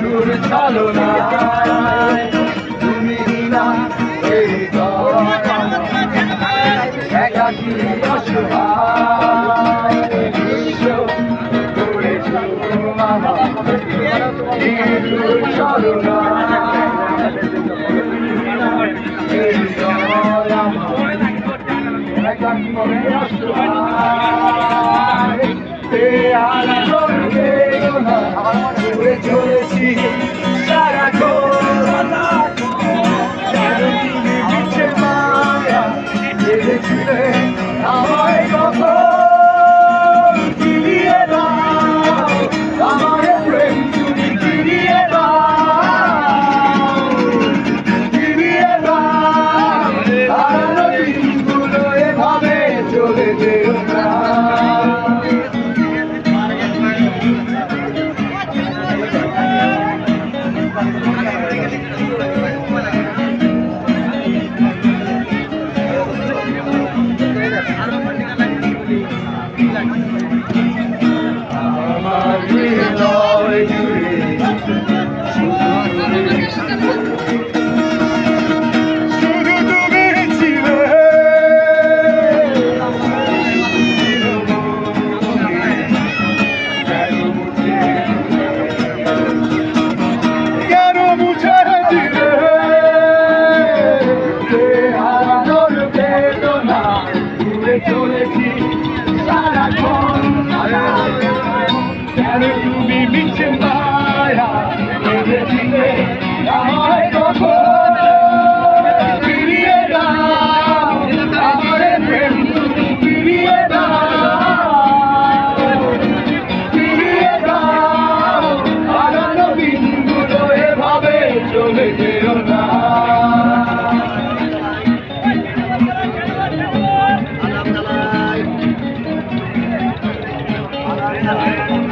তোর চলো না তুমি না এই একাকি অসহায় বিশ্ব করেছ আমার তোর চলো না এই একাকি অসহায়। ঘুরে চলেছি সারাক্ষণ তুমি বিচে মায়া জেগেছিলে Gracias.